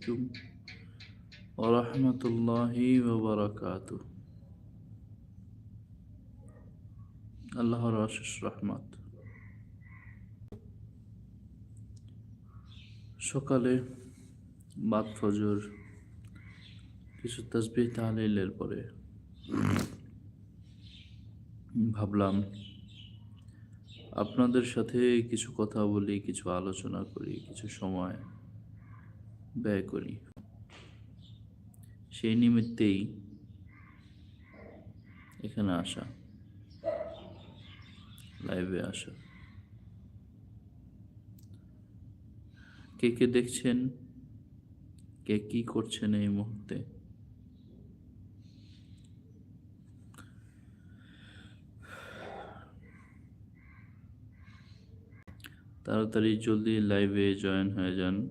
আলাইকুম ওরহমতুল্লাহি ওবরাকাত আল্লাহর আশিস রহমত। সকালে বাদ ফজর, কিছু তসবিহ তাহলিলের পরে ভাবলাম আপনাদের সাথে কিছু কথা বলি, কিছু আলোচনা করি, কিছু সময় ব্যয় করি। সেই নিমিত্তেই এখানে আসা লাইভে আসা। কে কে দেখছেন? কে কি করছেন এই মুহূর্তে? তাড়াতাড়ি জলদি লাইভে জয়েন হয়ে যান।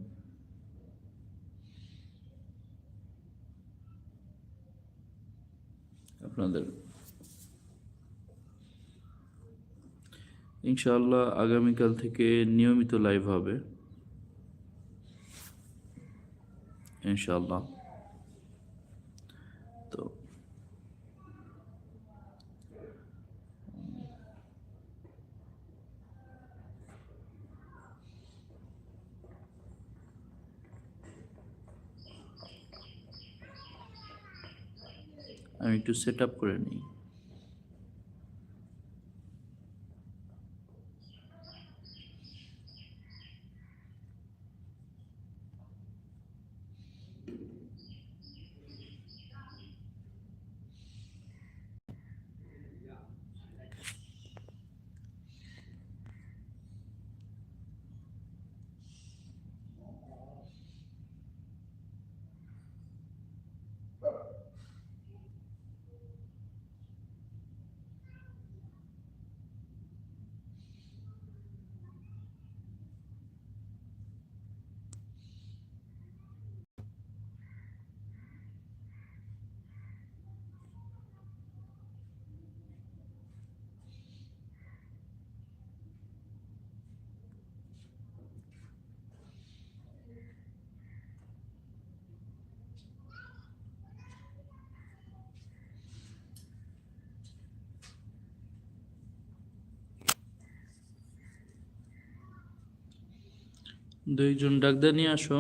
আপনাদের। ইনশাআল্লাহ আগামীকাল থেকে নিয়মিত লাইভ হবে। ইনশাআল্লাহ তো আমি একটু সেট আপ করে নিই। দুইজন ডাক্তার নিয়ে আসো।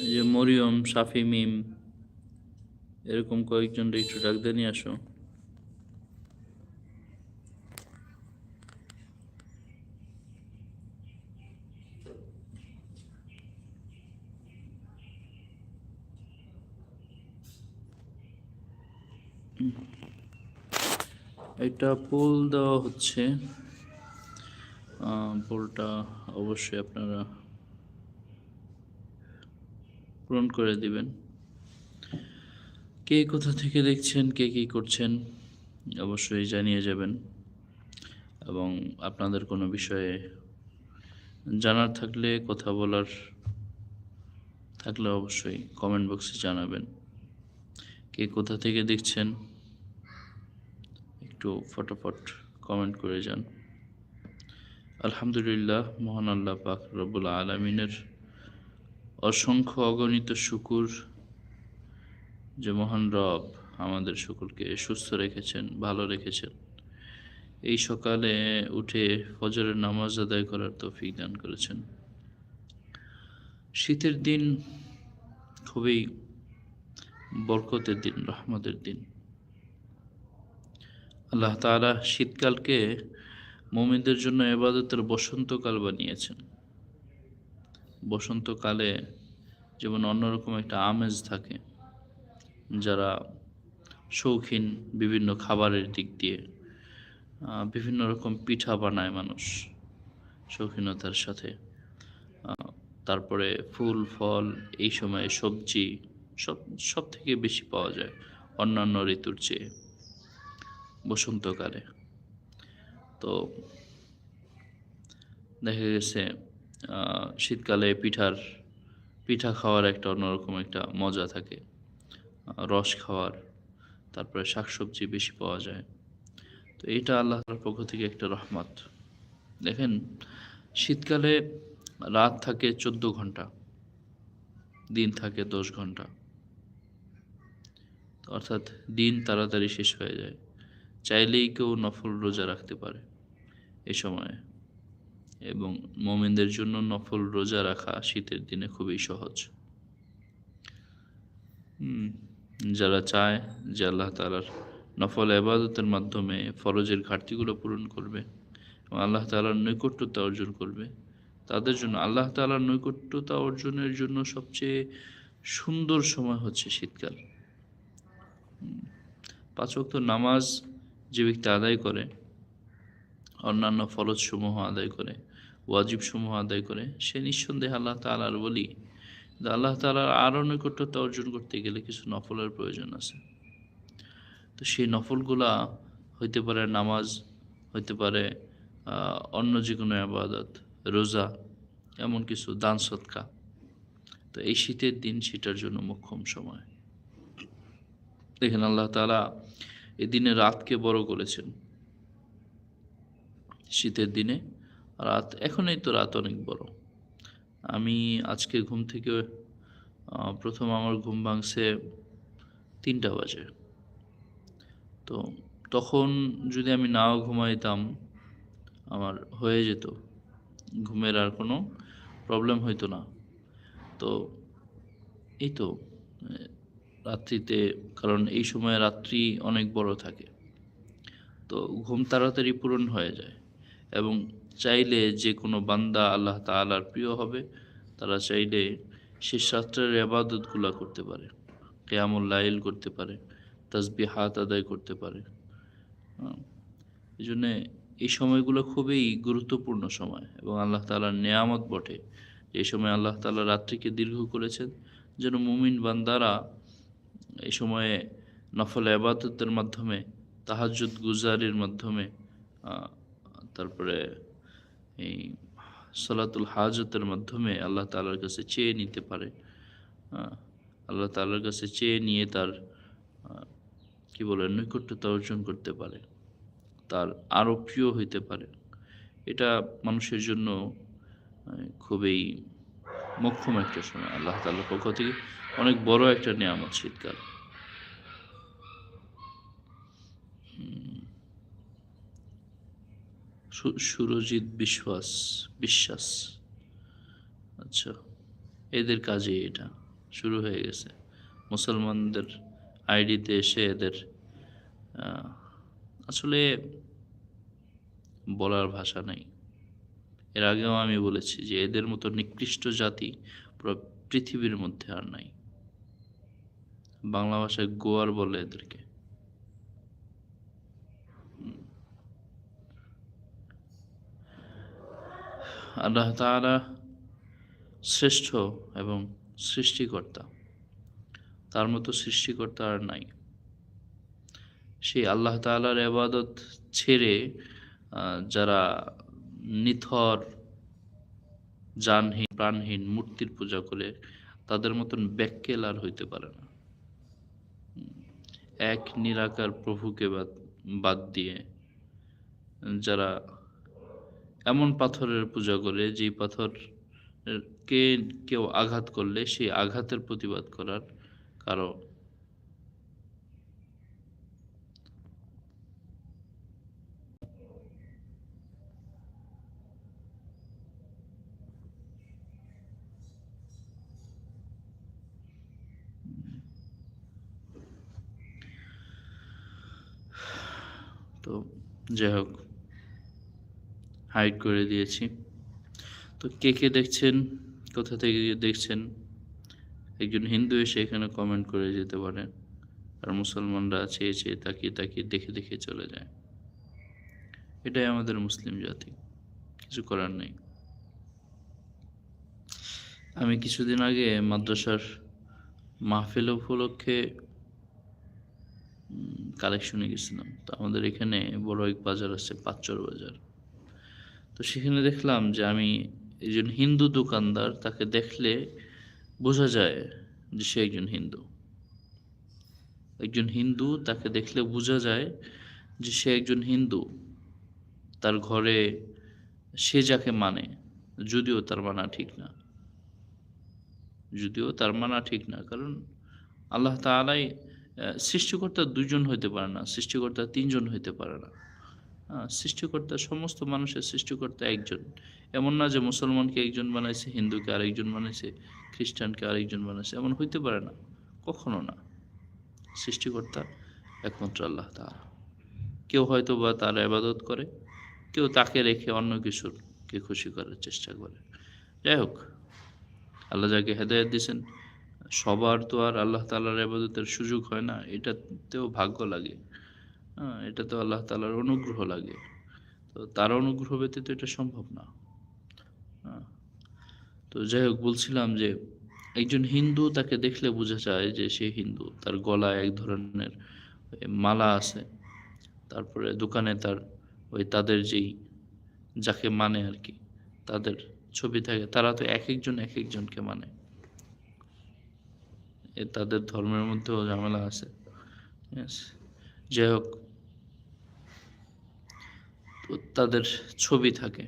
এই যে মরিয়ম সাফি মিম, এরকম কয়েকজন একটু ডাক্তার নিয়ে আসো। এটা পোল দেওয়া হচ্ছে। পোলটা অবশ্যই আপনারা পূরণ করে দিবেন। কে কোথা থেকে দেখছেন, কে কী করছেন, অবশ্যই জানিয়ে যাবেন। এবং আপনাদের কোনো বিষয়ে জানার থাকলে, কথা বলার থাকলে অবশ্যই কমেন্ট বক্সে জানাবেন। কে কোথা থেকে দেখছেন, একটু ফটোফট কমেন্ট করে যান। আলহামদুলিল্লাহ, মহান আল্লাহ পাক রব্বুল আলমিনের অসংখ্য অগণিত শুকুর যে মহান রব আমাদের সকলকে সুস্থ রেখেছেন, ভালো রেখেছেন। এই সকালে উঠে ফজরের নামাজ আদায় করার তৌফিক দান করেছেন। শীতের দিন খুবই বরকতের দিন, রহমতের দিন। আল্লাহ তাআলা শীতকালকে মোমিনদের জন্য এবাদতের বসন্তকাল বানিয়েছেন। বসন্তকালে যেমন অন্যরকম একটা আমেজ থাকে, যারা শৌখিন বিভিন্ন খাবারের দিক দিয়ে বিভিন্ন রকম পিঠা বানায় মানুষ শৌখিনতার সাথে। তারপরে ফুল, ফল, এই সময়ে সবজি, সব সব থেকে বেশি পাওয়া যায় অন্যান্য ঋতুর চেয়ে বসন্তকালে। তো দেখা গেছে শীতকালে পিঠার, পিঠা খাওয়ার একটা অন্যরকম একটা মজা থাকে। রস খাওয়ার, তারপরে শাকসবজি বেশি পাওয়া যায়। তো এটা আল্লাহর পক্ষ থেকে একটা রহমত। দেখেন, শীতকালে রাত থাকে চোদ্দ ঘণ্টা, দিন থাকে দশ ঘণ্টা। অর্থাৎ দিন তাড়াতাড়ি শেষ হয়ে যায়। চাইলেই কেউ নফল রোজা রাখতে পারে এ সময়ে। এবং মোমেনদের জন্য নফল রোজা রাখা শীতের দিনে খুবই সহজ। যারা চায় যে আল্লাহ তালার নফল আবাদতের মাধ্যমে ফরজের ঘাটতিগুলো পূরণ করবে এবং আল্লাহ তালার নৈকট্যতা অর্জন করবে, তাদের জন্য আল্লাহ তালার নৈকট্যতা অর্জনের জন্য সবচেয়ে সুন্দর সময় হচ্ছে শীতকাল। পাঁচ ওয়াক্ত নামাজ যে ব্যক্তি আদায় করে, অন্যান্য ফরজসমূহ আদায় করে, ওয়াজিবসমূহ আদায় করে, সে নিঃসন্দেহে আল্লাহ তালার বলি আল্লাহ তালার আরও নৈকট্যতা অর্জন করতে গেলে কিছু নফলের প্রয়োজন আছে। তো সেই নফলগুলা হইতে পারে নামাজ, হইতে পারে অন্য যে কোনো আবাদত রোজা, এমন কিছু, দান সৎকা তো এই শীতের দিন সেটার জন্য মোক্ষম সময়। দেখেন আল্লাহ তালা এই দিনে রাতকে বড় করেছেন। শীতের দিনে রাত, এখনই তো রাত অনেক বড়। আমি আজকে ঘুম থেকে প্রথম আমার ঘুম ভাঙছে তিনটা বাজে। তো তখন যদি আমি নাও ঘুমাইতাম, আমার হয়ে যেত। ঘুমের আর কোনো প্রবলেম হইতো না। তো এই তো রাত্রিতে, কারণ এই সময় রাত্রি অনেক বড় থাকে। তো ঘুম তাড়াতাড়ি পূরণ হয়ে যায় এবং চাইলে যে কোনো বান্দা আল্লাহ তালার প্রিয় হবে, তারা চাইলে শেষ রাত্রের আবাদতগুলো করতে পারে, কেয়ামুল লাইল করতে পারে তাসবি হাত আদায় করতে পারে। এই জন্যে এই সময়গুলো খুবই গুরুত্বপূর্ণ সময় এবং আল্লাহ তাআলার নেয়ামত বটে। এই সময় আল্লাহ তাআলা রাত্রিকে দীর্ঘ করেছেন, যেন মুমিন বান্দারা এই সময়ে নফল আবাদতের মাধ্যমে, তাহাজ্জুদ গুজারির মাধ্যমে তারপরে এই সলাতুল হাজতের মাধ্যমে আল্লাহ তালার কাছে চেয়ে নিতে পারে। আল্লাহ তালার কাছে চেয়ে নিয়ে তার কি বলে নৈকট্যতা অর্জন করতে পারে। তার আরও প্রিয় হইতে পারে। এটা মানুষের জন্য খুবই মোক্ষম একটা সময়। আল্লাহ তাআলার পক্ষ থেকে অনেক বড় একটা নিয়ামত শীতকাল। সুরজিৎ বিশ্বাস বিশ্বাস। আচ্ছা এদের কাজে এটা, শুরু হয়ে গেছে। মুসলমানদের আইডিতে এসে এদের আসলে বলার ভাষা নাই। এর আগেও আমি বলেছি যে এদের মতো নিকৃষ্ট জাতি পুরো পৃথিবীর মধ্যে আর নাই। বাংলা ভাষায় গোয়ার বলে এদেরকে। আল্লাহ তাআলা শ্রেষ্ঠ এবং সৃষ্টিকর্তা। তার মতো সৃষ্টিকর্তা আর নাই। সেই আল্লাহ তাআলার আবাদত ছেড়ে যারা নিথর, জানহীন, প্রাণহীন মূর্তির পূজা করে, তাদের মতন ব্যাক্কেল আর হইতে পারে না। এক নিরাকার প্রভুকে বাদ দিয়ে যারা এমন পাথরের পূজা করে, যেই পাথর কে কেউ আঘাত করলে সেই আঘাতের প্রতিবাদ করার কারও তো যাই হোক হাইড করে দিয়েছি। তো কে কে দেখছেন? কোথা থেকে দেখছেন? একজন হিন্দু এসে এখানে কমেন্ট করে যেতে পারেন। আর মুসলমানরা চেয়ে চেয়ে তাকিয়ে তাকিয়ে দেখে দেখে চলে যায়। এটাই আমাদের মুসলিম জাতি। কিছু করার নেই। আমি কিছুদিন আগে মাদ্রাসার মাহফিল উপলক্ষে কালেকশনে গেছিলাম। তো আমাদের এখানে বড় এক বাজার আছে, পাঁচচর বাজার। তো সেখানে দেখলাম যে আমি একজন হিন্দু দোকানদার তাকে দেখলে বোঝা যায় যে সে একজন হিন্দু। একজন হিন্দু তাকে দেখলে বোঝা যায় যে সে একজন হিন্দু। তার ঘরে সে যাকে মানে যদিও তার মানা ঠিক না। যদিও তার মানা ঠিক না কারণ আল্লাহ তাআলাই আহ, সৃষ্টিকর্তা দুজন হইতে পারে না সৃষ্টিকর্তা তিনজন হইতে পারে না। সৃষ্টিকর্তা, সমস্ত মানুষের সৃষ্টিকর্তা একজন। এমন না যে মুসলমানকে একজন বানাইছে, হিন্দুকে আরেকজন বানাইছে, খ্রিস্টানকে আরেকজন বানাইছে, এমন হইতে পারে না। কখনো না। সৃষ্টিকর্তা একমাত্র আল্লাহ তাআলা। কেউ হয়তো বা তার আবাদত করে, কেউ তাকে রেখে অন্য কিছুরকে খুশি করার চেষ্টা করে। যাই হোক, আল্লাহ যাকে হেদায়ত দিয়েছেন, সবার তো আর আল্লাহ তালার আবাদতের সুযোগ হয় না, এটাতেও ভাগ্য লাগে। হ্যাঁ এটা তো আল্লাহ তালার অনুগ্রহ লাগে। তো তার অনুগ্রহ ব্যতীত এটা সম্ভব না। হ্যাঁ। তো যাই হোক, বলছিলাম যে একজন হিন্দু তাকে দেখলে বোঝা যায় যে সে হিন্দু। তার গলায় এক ধরনের মালা আছে। তারপরে দোকানে তার ওই তাদের যেই যাকে মানে আর কি, তাদের ছবি থাকে। তারা তো এক একজন এক একজনকে মানে। এ তাদের ধর্মের মধ্যেও ঝামেলা আছে। যাই হোক তাদের ছবি থাকে।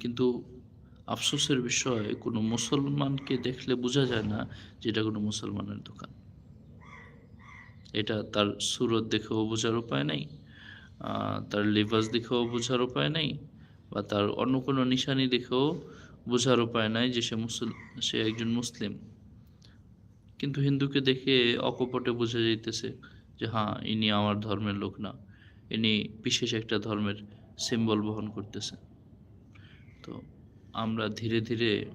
কিন্তু আফসোসের বিষয়, কোনো মুসলমানকে দেখলে বোঝা যায় না যে এটা কোনো মুসলমানের দোকান। এটা তার সুরত দেখেও বোঝার উপায় নেই তার লিবাস দেখেও বোঝার উপায় নেই, বা তার অন্য কোনো নিশানি দেখেও বোঝার উপায় নাই যে সে মুসল, সে একজন মুসলিম। কিন্তু হিন্দুকে দেখে অকপটে বোঝা যাইতেছে যে হ্যাঁ ইনি আমার ধর্মের লোক না। ইনি বিশেষ একটা ধর্মের সিম্বল বহন করতেছে তো আমরা ধীরে ধীরে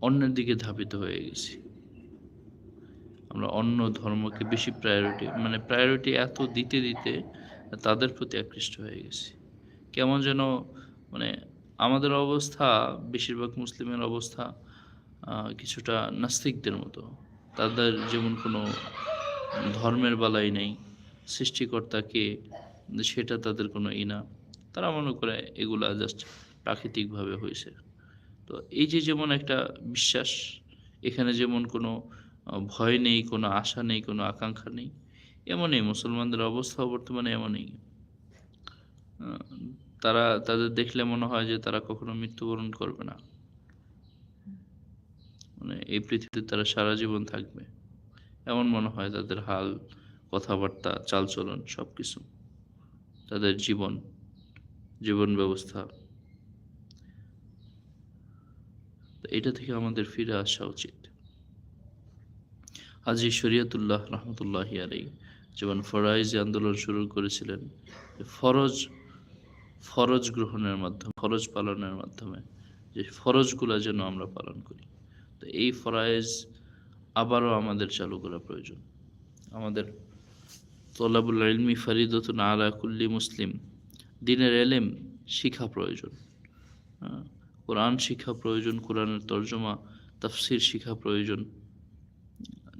অন্যের দিকে ধাবিত হয়ে গেছি। আমরা অন্য ধর্মকে বেশি প্রায়োরিটি মানে প্রায়োরিটি এত দিতে দিতে তাদের প্রতি আকৃষ্ট হয়ে গেছি। কেমন যেন মানে আমাদের অবস্থা, বেশিরভাগ মুসলিমের অবস্থা কিছুটা নাস্তিকদের মতো। তাদের যেমন কোনো ধর্মের বালাই নেই। সৃষ্টিকর্তাকে সেটা তাদের কোনো ই না। তারা মনে করে এগুলা জাস্ট প্রাকৃতিকভাবে হয়েছে। তো এই যে যেমন একটা বিশ্বাস, এখানে যেমন কোনো ভয় নেই, কোনো আশা নেই, কোনো আকাঙ্ক্ষা নেই, এমনই মুসলমানদের অবস্থা বর্তমানে এমনই। তারা, তাদের দেখলে মনে হয় যে তারা কখনো মৃত্যুবরণ করবে না। মানে এই পৃথিবীতে তারা সারা জীবন থাকবে। এমন মনে হয় তাদের হাল কথাবার্তা, চালচলন সব কিছু তাদের জীবন জীবন ব্যবস্থা। এটা থেকে আমাদের ফিরে আসা উচিত। হাজি শরিয়তুল্লাহ রহমতুল্লাহ আলাই যেমন ফরাইজ আন্দোলন শুরু করেছিলেন ফরজ ফরজ গ্রহণের মাধ্যমে, ফরজ পালনের মাধ্যমে, যে ফরজগুলো যেন আমরা পালন করি। তো এই ফরাইজ আবারও আমাদের চালু করা প্রয়োজন। আমাদের তলাবুল ইলমি ফরিদতুন আলা কুল্লি মুসলিম। দিনের এলেম শিখা প্রয়োজন। হ্যাঁ, কোরআন শিখা প্রয়োজন কোরআনের তর্জমা তাফসির শিখা প্রয়োজন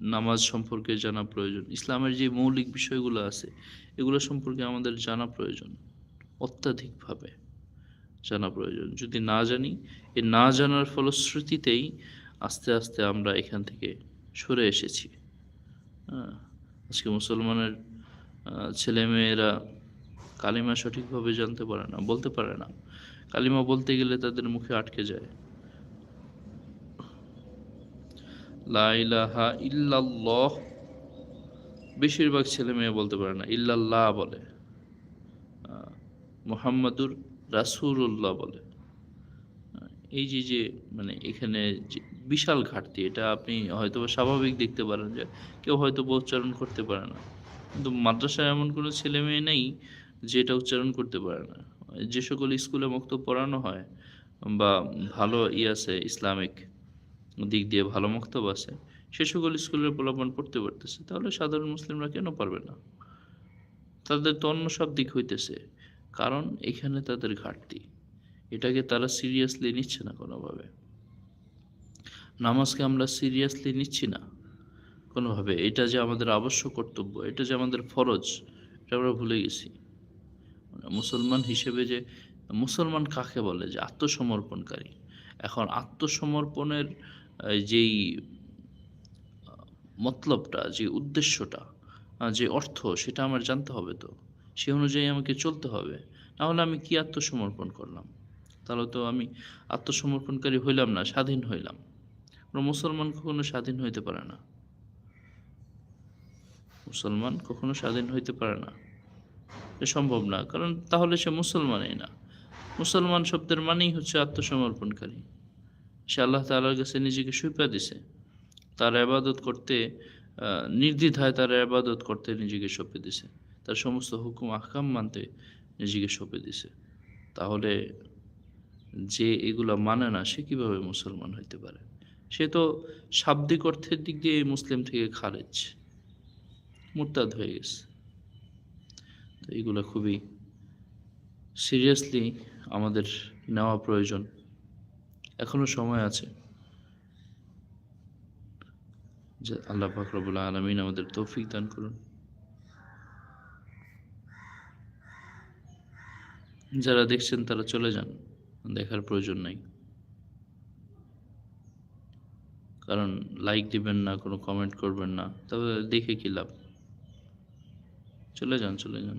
নামাজ সম্পর্কে জানা প্রয়োজন ইসলামের যে মৌলিক বিষয়গুলো আছে এগুলো সম্পর্কে আমাদের জানা প্রয়োজন অত্যাধিকভাবে জানা প্রয়োজন। যদি না জানি এ না জানার ফলশ্রুতিতেই আস্তে আস্তে আমরা এখান থেকে সরে এসেছি। হ্যাঁ, আজকে মুসলমানের ছেলেমেয়েরা কালিমা সঠিকভাবে জানতে পারে না, বলতে পারে না। কালিমা বলতে গেলে তাদের মুখে আটকে যায়। লা ইলাহা ইল্লাল্লাহ। বেশিরভাগ ছেলে মেয়ে বলতে পারে না, ইল্লাল্লাহ বলে। মুহাম্মাদুর রাসূলুল্লাহ বলে। এই যে যে মানে এখানে যে বিশাল ঘাটতি, এটা আপনি হয়তো স্বাভাবিক দেখতে পারেন যে কেউ হয়তো উচ্চারণ করতে পারে না। কিন্তু মাদ্রাসায় এমন কোনো ছেলে মেয়ে নেই যে এটা উচ্চারণ করতে পারে না। যে সকল স্কুলে মুক্ত পড়ানো হয় বা ভালো ই আছে, ইসলামিক দিক দিয়ে ভালো মক্তব আছে, সে সকল স্কুলের পোলাপান পড়তে পারতেছে। তাহলে সাধারণ মুসলিমরা কেন পারবে না? তাদের তো অন্য সব দিক হইতেছে। কারণ এখানে তাদের ঘাটতি। এটাকে তারা সিরিয়াসলি নিচ্ছে না কোনোভাবে। নামাজকে আমরা সিরিয়াসলি নিচ্ছি না। কোনোভাবে এটা যে আমাদের আবশ্যক কর্তব্য, এটা যে আমাদের ফরজ, এটা আমরা ভুলে গেছি। মানে মুসলমান হিসেবে যে, মুসলমান কাকে বলে? যে আত্মসমর্পণকারী। এখন আত্মসমর্পণের যেই মতলবটা, যে উদ্দেশ্যটা যে অর্থ, সেটা আমার জানতে হবে তো। সে অনুযায়ী আমাকে চলতে হবে। তাহলে আমি কি আত্মসমর্পণ করলাম? তাহলে তো আমি আত্মসমর্পণকারী হইলাম না, স্বাধীন হইলাম। মুসলমান কখনো স্বাধীন হইতে পারে না। মুসলমান কখনো স্বাধীন হইতে পারে না। এ সম্ভব না, কারণ তাহলে সে মুসলমানই না। মুসলমান শব্দের মানেই হচ্ছে আত্মসমর্পণকারী। সে আল্লাহ তালার কাছে নিজেকে সুপা দিছে। তার আবাদত করতে নির্দ্বিধায় তার আবাদত করতে নিজেকে সঁপে দিছে। তার সমস্ত হুকুম, আহকাম মানতে নিজেকে সঁপে দিছে। তাহলে যে এগুলা মানে না, সে কীভাবে মুসলমান হইতে পারে? সে তো শাব্দিক অর্থের দিক দিয়ে মুসলিম থেকে খারেজ মুরতাদ হয়ে গেছে। তো এগুলো খুবই সিরিয়াসলি আমাদের নেওয়া প্রয়োজন। এখনও সময় আছে। যে আল্লাহ ফাকরবুল আলমিন আমাদের তৌফিক দান করুন। যারা দেখছেন তারা চলে যান, দেখার প্রয়োজন নাই। কারণ লাইক দিবেন না, কোনো কমেন্ট করবেন না, তবে দেখে কি লাভ? চলে যান চলে যান।